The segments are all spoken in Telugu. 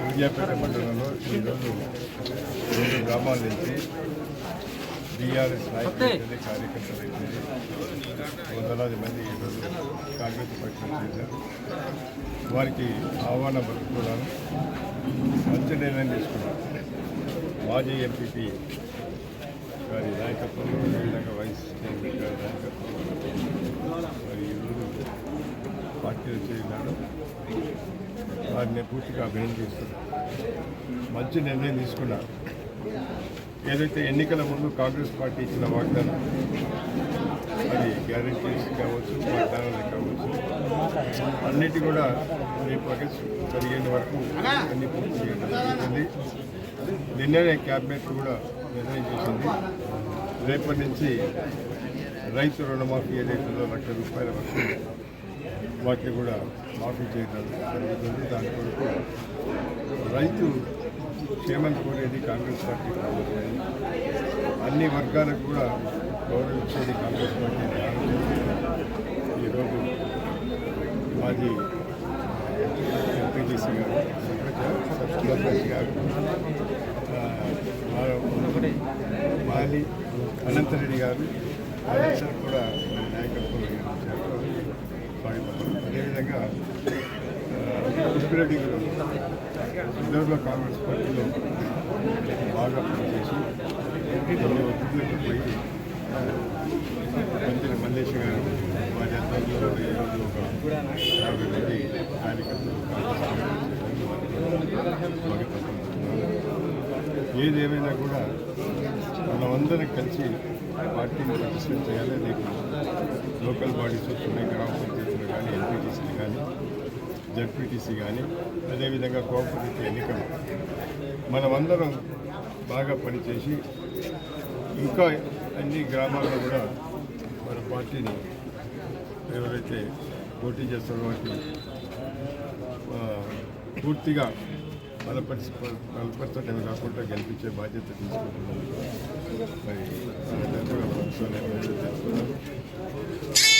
విద్యాపేట మండలంలో ఈరోజు రెండు గ్రామాల నుంచి బీఆర్ఎస్ నాయకులు కార్యకర్తలు అయితే వందలాది మంది ఈరోజు కాంగ్రెస్ పక్షం చేశారు వారికి ఆహ్వానం పలుకుతున్నాను మంచి నిర్ణయం తీసుకున్నారు. మాజీ ఎంపీపీ గారి నాయకత్వంలో అదేవిధంగా వైస్ చైర్మన్ గారి నాయకత్వంలో పార్టీలో వారిని పూర్తిగా అభినందిస్తున్నాను మంచి నిర్ణయం తీసుకున్నారు ఏదైతే ఎన్నికల ముందు కాంగ్రెస్ పార్టీ ఇచ్చిన వాగ్దానం అది గ్యారంటీస్ కావచ్చు వాగ్దానాలు కావచ్చు అన్నిటి కూడా రేపు ఆగస్టు పదిహేను వరకు అన్ని పూర్తి చేయడం జరుగుతుంది. నిన్ననే క్యాబినెట్ కూడా నిర్ణయం చేసింది. రేపటి నుంచి రైతు రుణమాఫీ ఏదైతుందో లక్ష రూపాయల వరకు వాటిని కూడా మాఫీ చేయడం జరుగుతుంది. దాని కొరకు రైతు క్షేమం కోరేది కాంగ్రెస్ పార్టీ కాబట్టి అన్ని వర్గాలకు కూడా గౌరవించేది కాంగ్రెస్ పార్టీ. అనే ఈరోజు మాజీ ఎంపీటీసీ గారు సర్పంచ్ గారు మాలి అనంతరెడ్డి గారు వాళ్ళందరూ కూడా నాయకత్వం వహించారు అదేవిధంగా పుష్పిరెడ్డి గారు ఇందరిలో కాంగ్రెస్ పార్టీలో బాగా పనిచేసి కొన్ని పోయి మంత్రి మల్లేష్ గారు వారి ఆధ్వర్యంలో ఈరోజు ఒక యాభై మంది కార్యకర్తలు స్వాగతం ఏదేమైనా కూడా మనమందరం కలిసి పార్టీని ప్రతిష్టం చేయాలి రేపు లోకల్ బాడీస్ వస్తున్నాయి గ్రామ పంచాయతీలు కానీ ఎంపీటీసీలు కానీ జడ్పీటీసీ కానీ అదేవిధంగా కోఆపరేటివ్ ఎన్నికలు. మనమందరం బాగా పనిచేసి ఇంకా అన్ని గ్రామాల్లో కూడా మన పార్టీని ఎవరైతే పోటీ చేస్తారో వాటిని పూర్తిగా బలపరిచి బలపరచడమే కాకుండా గెలిపించే బాధ్యత తీసుకుంటున్నాను మరి తెలుసుకున్నాను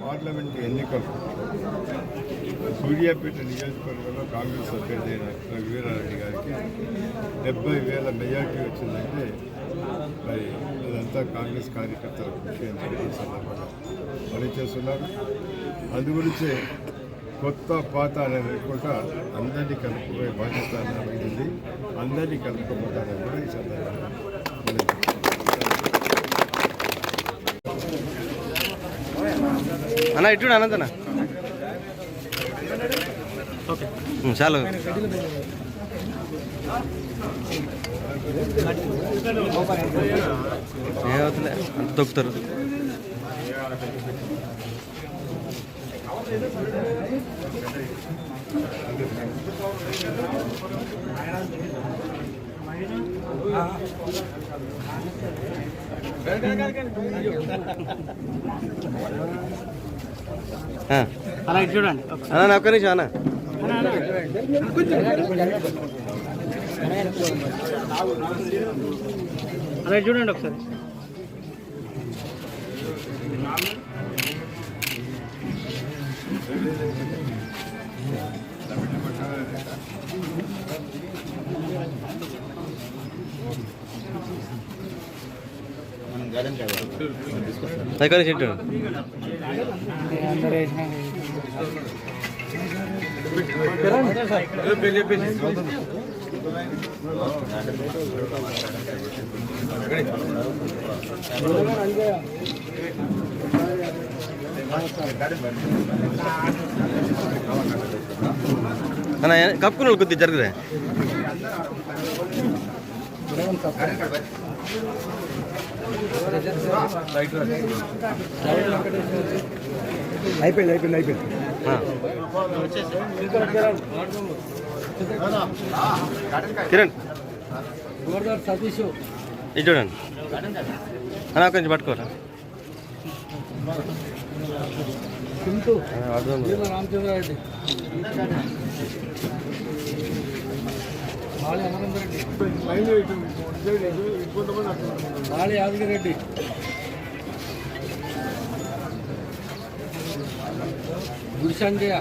పార్లమెంట్ ఎన్నికలు. సూర్యాపేట నియోజకవర్గంలో కాంగ్రెస్ అభ్యర్థి అయిన రఘువీరారెడ్డి గారికి డెబ్బై వేల మెజార్టీ వచ్చిందంటే మరి ఇదంతా కాంగ్రెస్ కార్యకర్తల కృషి అని చెప్పి ఈ సందర్భంగా పనిచేస్తున్నారు అందుగురించే కొత్త పాత అనేది కూడా అందరినీ కలుపుకునే బాధ్యత అనేది అందరినీ కలుపుకోబోతానని కూడా ఈ సందర్భంగా అన్న ఇటు అనంతన చాలు. ఏమవుతుందే అంత తొక్కుతారు. ఆ. చూడండి. అన్న ఒక్క నిమిషం అన్న. అలా చూడండి ఒకసారి. ఒక్క నిమిషం ఇటు అన్న కప్పుకున్న కొద్ది కొద్దిగా అయిపోయింది అయిపోయింది అయిపోయింది. కిరణ్. సతీష్ ఇది చూడండి. అన్న కొంచెం పట్టుకోరా. రామచంద్రారెడ్డి మాళి యాదగిరెడ్డి గుడి సంజయ.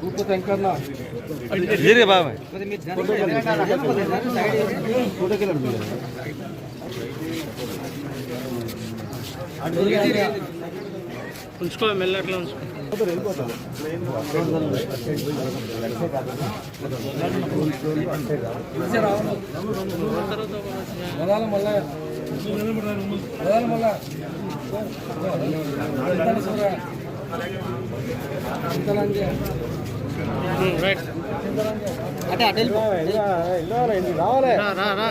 భూపతి వెంకన్న జీరే బాబాయ్. ఉంచుకో మెల్లట్లో ఉంచుకో మళ్ళా అంటే అటు రావాలి రా రా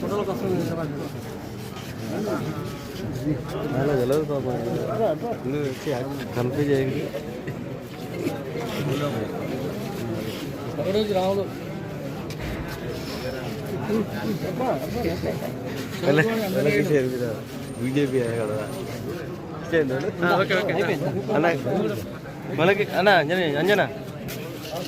ఫోటోలకు వస్తుంది తెలియదు పాపం కన్ఫ్యూజ్ అయ్యింది రావులు బీజేపీ కదా అన్న మనకి అన్న అంజనీ అంజనా?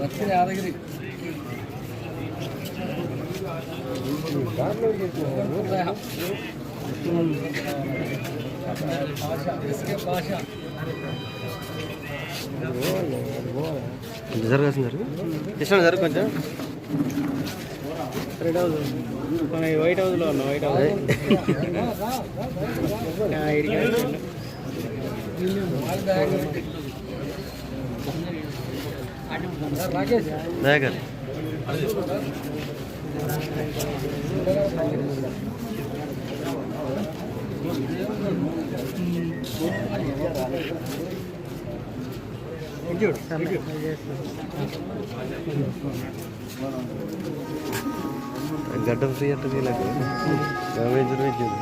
దక్షిణ యాదగిరి జరుగు కొంచెం. రెడ్ హౌస్ మన వైట్ హౌస్లో ఉన్నాం వైట్ హౌస్ రాకేష్ గడ్డం ఫ్రీ అంటే వీళ్ళకి. డ్యామేజ్ ఇచ్చింది.